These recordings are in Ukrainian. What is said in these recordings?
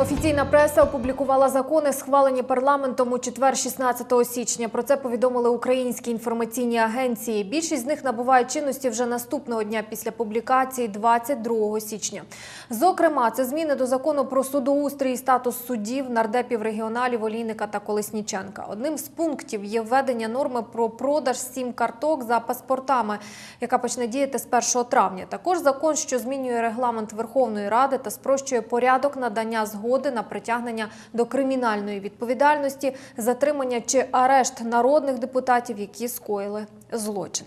Офіційна преса опублікувала закони, схвалені парламентом у четвер, 16 січня. Про це повідомили українські інформаційні агенції. Більшість з них набувають чинності вже наступного дня після публікації 22 січня. Зокрема, це зміни до закону про судоустрій і статус суддів, нардепів регіоналів Олійника та Колесніченка. Одним з пунктів є введення норми про продаж сім карток за паспортами, яка почне діяти з 1 травня. Також закон, що змінює регламент Верховної Ради та спрощує порядок надання згоди на притягнення до кримінальної відповідальності, затримання чи арешт народних депутатів, які скоїли злочин.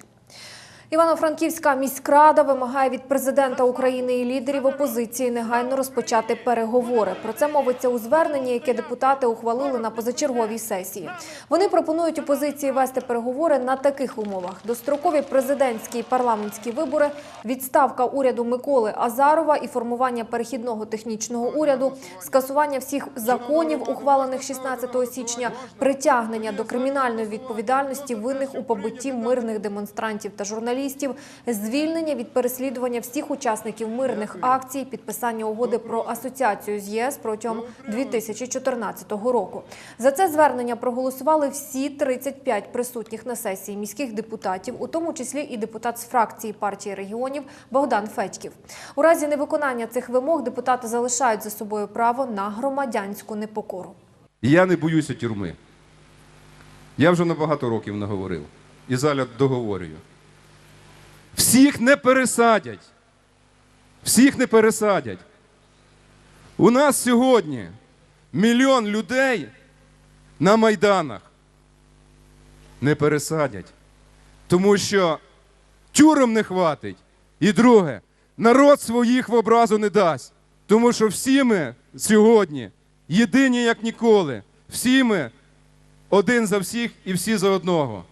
Івано-Франківська міськрада вимагає від президента України і лідерів опозиції негайно розпочати переговори. Про це мовиться у зверненні, яке депутати ухвалили на позачерговій сесії. Вони пропонують опозиції вести переговори на таких умовах: дострокові президентські і парламентські вибори, відставка уряду Миколи Азарова і формування перехідного технічного уряду, скасування всіх законів, ухвалених 16 січня, притягнення до кримінальної відповідальності винних у побитті мирних демонстрантів та журналістів, звільнення від переслідування всіх учасників мирних акцій, підписання угоди про асоціацію з ЄС протягом 2014 року. За це звернення проголосували всі 35 присутніх на сесії міських депутатів, у тому числі і депутат з фракції партії регіонів Богдан Федьків. У разі невиконання цих вимог депутати залишають за собою право на громадянську непокору. Я не боюся тюрми. Я вже на багато років наговорив. І заля договорюю. Всіх не пересадять. Всіх не пересадять. У нас сьогодні мільйон людей на майданах не пересадять. Тому що тюрем не хватить. І друге, народ своїх в образу не дасть. Тому що всі ми сьогодні єдині як ніколи. Всі ми один за всіх і всі за одного.